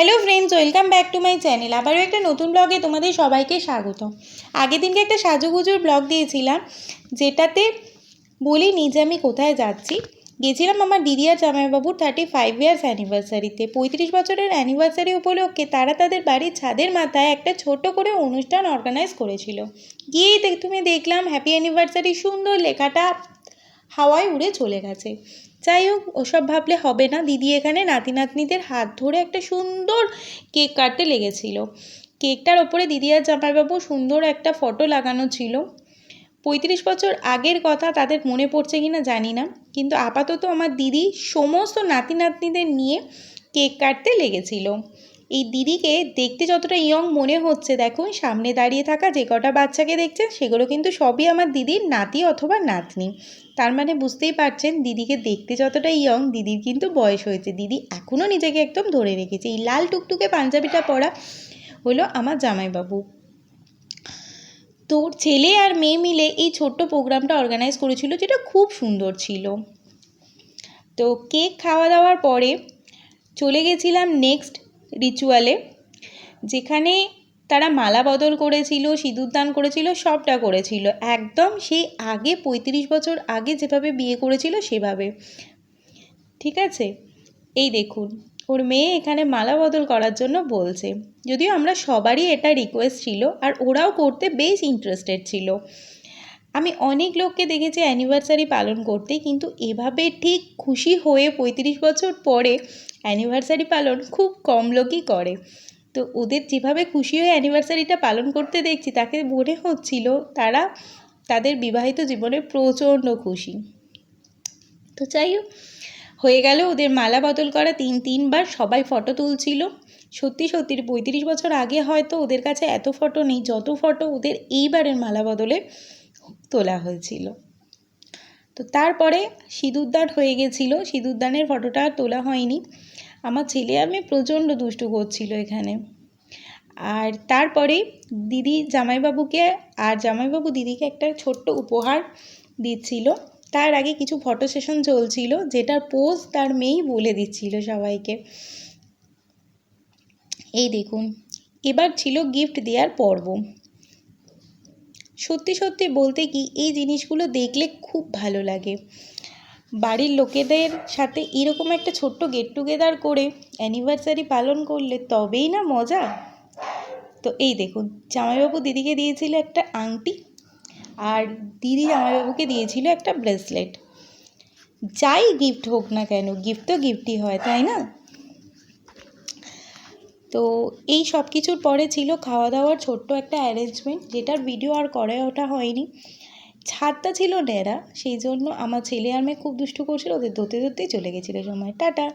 Hello friends welcome back to my channel আবারও একটা নতুন ব্লগে তোমাদের সবাইকে স্বাগত। আগের দিনকে একটা সাজুগুজুর ব্লগ দিয়েছিলাম, যেটাতে বলিনি যে আমি কোথায় যাচ্ছি। গেছিলাম আমার দিদি আর জামাইবাবুর থার্টি ফাইভ ইয়ার্স অ্যানিভার্সারিতে পঁয়ত্রিশ বছরের অ্যানিভার্সারি উপলক্ষে তারা তাদের বাড়ির ছাদের মাথায় একটা ছোট করে অনুষ্ঠান অর্গানাইজ করেছিল। গিয়েই তুমি দেখলাম হ্যাপি অ্যানিভার্সারি সুন্দর লেখাটা হাওয়ায় উড়ে চলে গেছে। যাই হোক ওসব ভাবলে হবে না। দিদি এখানে নাতি নাতনিদের হাত ধরে একটা সুন্দর কেক কাটতে লেগেছিল। কেকটার ওপরে দিদি আর জামাইবাবু সুন্দর একটা ফটো লাগানো ছিল। পঁয়ত্রিশ বছর আগের কথা তাদের মনে পড়ছে কি না জানি না, কিন্তু আপাতত আমার দিদি সমস্ত নাতি নাতনিদের নিয়ে কেক কাটতে লেগেছিল। এই দিদিকে দেখতে যতটা ইয়ং মনে হচ্ছে, দেখো, সামনে দাঁড়িয়ে থাকা যে কটা বাচ্চাকে দেখছেন, সেগুলো কিন্তু সবই আমার দিদির নাতি অথবা নাতনি। তার মানে বুঝতেই পারছেন, দিদিকে দেখতে যতটা ইয়ং দিদির কিন্তু বয়স হয়েছে। দিদি এখনও নিজেকে একদম ধরে রেখেছে। এই লাল টুকটুকে পাঞ্জাবিটা পরা হলো আমার জামাইবাবু। তোর ছেলে আর মেয়ে মিলে এই ছোট্ট প্রোগ্রামটা অর্গানাইজ করেছিল, যেটা খুব সুন্দর ছিল। তো কেক খাওয়া দাওয়ার পরে চলে গেছিলাম নেক্সট রিচুয়ালে যেখানে তারা মালা বদল করেছিল সিঁদুরদান করেছিল, সবটা করেছিল। একদম সেই আগে, পঁয়ত্রিশ বছর আগে যেভাবে বিয়ে করেছিল, সেভাবে। ঠিক আছে? এই দেখুন, ওর মেয়ে এখানে মালা বদল করার জন্য বলছে। যদিও আমরা সবারই এটা রিকোয়েস্ট ছিল, আর ওরাও করতে বেশ ইন্টারেস্টেড ছিল। আমি অনেক লোককে দেখেছি অ্যানিভার্সারি পালন করতে, কিন্তু এভাবে ঠিক খুশি হয়ে পঁয়ত্রিশ বছর পরে অ্যানিভার্সারি পালন খুব কম লোকই করে। তো ওদের যেভাবে খুশি হয়ে অ্যানিভার্সারিটা পালন করতে দেখছি, তাকে মনে হচ্ছিল তারা তাদের বিবাহিত জীবনে প্রচণ্ড খুশি। তো যাই হোক, হয়ে গেল ওদের মালা বদল করা তিন, তিনবার সবাই ফটো তুলছিল। সত্যি সত্যি, পঁয়ত্রিশ বছর আগে হয়তো ওদের কাছে এত ফটো নেই, যত ফটো ওদের এইবারের মালা বদলে তোলা হয়েছিল। তো তারপরে সিঁদুরদান হয়ে গেছিল। সিঁদুরদানের ফটোটা আর তোলা হয়নি। আমার ছেলে আমি প্রচণ্ড দুষ্টু করছিল এখানে। আর তারপরে দিদি জামাইবাবুকে, আর জামাইবাবু দিদিকে একটা ছোট্ট উপহার দিচ্ছিল। তার আগে কিছু ফটো সেশন চলছিল, যেটার পোজ তার মেয়েই বলে দিচ্ছিল সবাইকে। এই দেখুন, এবার ছিল গিফট দেওয়ার পর্ব। সত্যি সত্যি বলতে কি, এই জিনিসগুলো দেখলে খুব ভালো লাগে। বাড়ির লোকেদের সাথে এরকম একটা ছোট্ট গেট টুগেদার করে অ্যানিভার্সারি পালন করলে তবেই না মজা। তো এই দেখুন, জামাইবাবু দিদিকে দিয়েছিল একটা আংটি আর দিদি জামাইবাবুকে দিয়েছিল একটা ব্রেসলেট যাই গিফট হোক না কেন গিফট তো গিফটই হয়, তাই না? তো এই সব কিছুর পরে ছিল খাওয়া দাওয়ার ছোট্ট একটা অ্যারেঞ্জমেন্ট যেটার ভিডিও আর করে ওঠা হয়নি। ছাদটা ছিল ন্যাড়া, সেই জন্য আমার ছেলে আর মেয়ে খুব দুষ্টু করছিল, ওদের ধরতে ধরতেই চলে গেছিল সময়। টাটা!